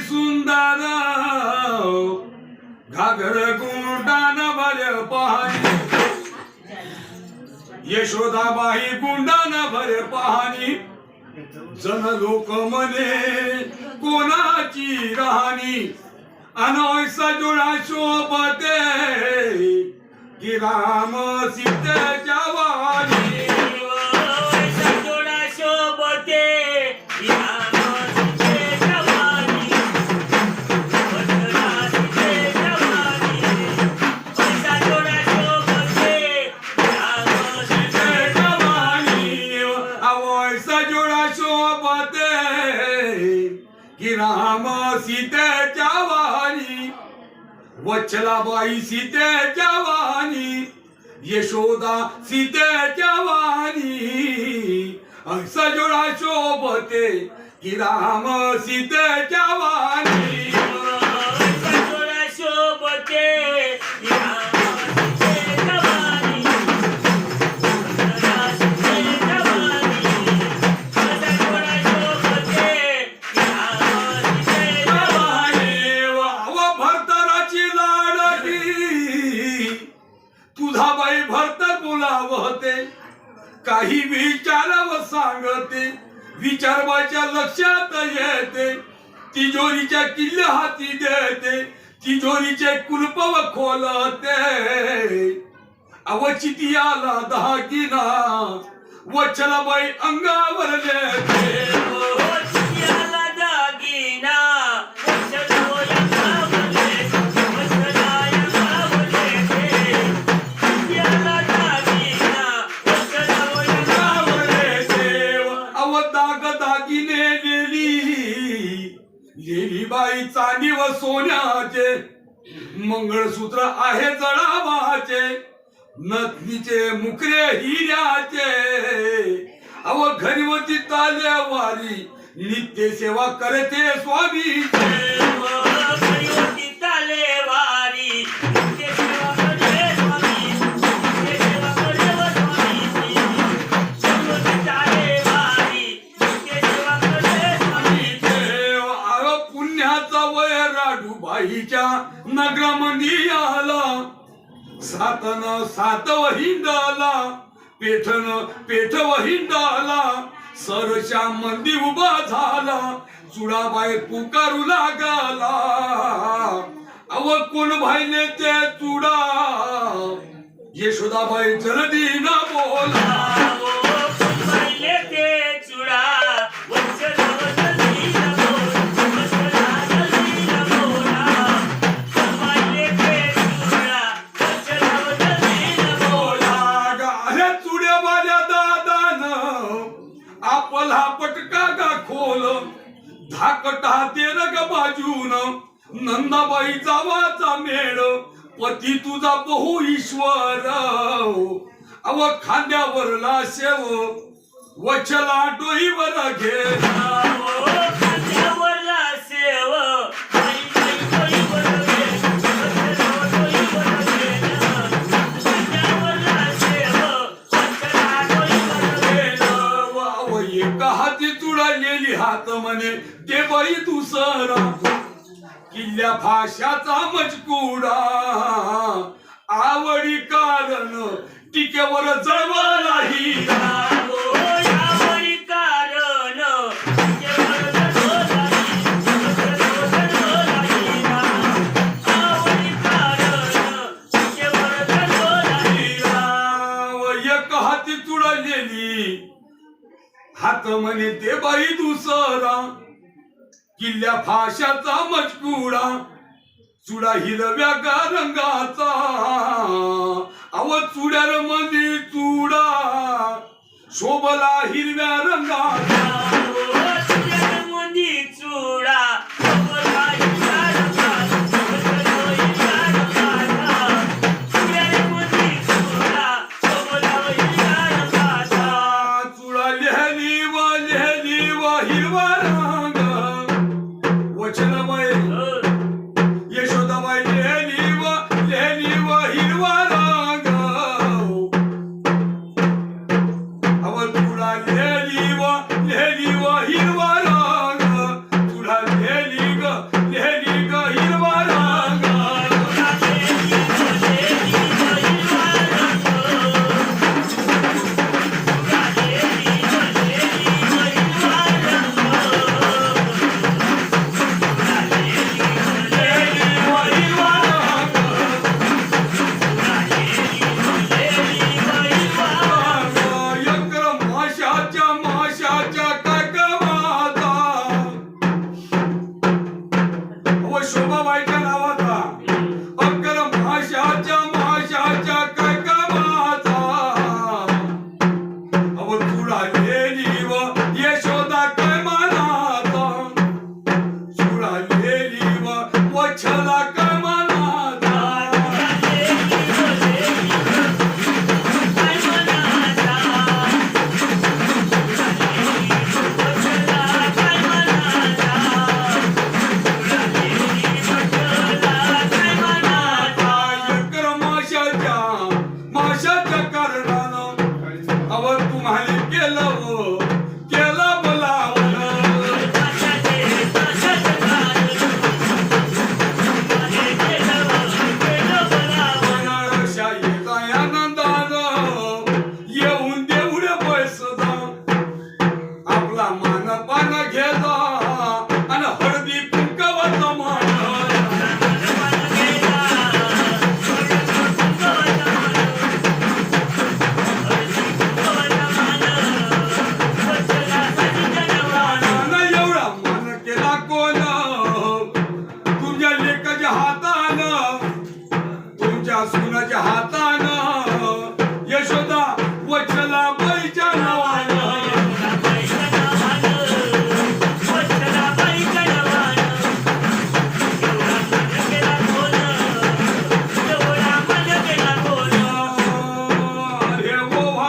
सुंदर। घागर कुंडान भर पाणी यशोदाबाई कुंडान भर पाणी जन लोक म्हणे कोणाची राहणी। अनोयसा जोडा शोभते। की राम सीतेच्या वाणी। पते शोभते की राम सीतेच्या वाणी वच्छलाबाई सीतेच्या वाहनी यशोदा सीतेच्या वाहनी असा शोभते की राम सीतेच्या वाहनी. तुझा बाई बोलाव होते काही विचाराव सांगते. विचारवाच्या लक्षात येते. तिजोरीच्या किल्ल्या हाती देते. तिजोरीचे कुलप खोलते. अवचिती आला दागिना वचला बाई अंगावर लेते बाई चांदी व सोन्याचे मंगळसूत्र आहे जळावाचे नथनीचे मुकरे हिऱ्याचे. अव घरीवती होती तालेवारी नित्य सेवा करते स्वामीचे. आईच्या नगरामध्ये आला. सातन सात आला पेठन पेठ आला सरशा मंदी उभा झाला. चुडाबाई पुकारू लागला. अव कोण भाईने ते चुडा? यशोदाबाई जलदी न बोला. मला पटका गा खोल. धाकटा तेर ग बाजून नंदाबाई जावाचा मेळ. पती तुझा बहु ईश्वर. अव खांद्यावरला शेव वचला डोईवर घेणार. बाई दुसरा किल्ल्या भाषाचा मजकुडा. आवडी कारण टिकेवर जळवाला हिरा व एक हाती चुडालेली. हात म्हणे ते बाई दुसरा किल्ल्या फाशाचा मजकुडा चुडा हिरव्या का रंगाचा अव चुड्यारमध्ये चुडा शोभला हिरव्या रंगाचा. चुडा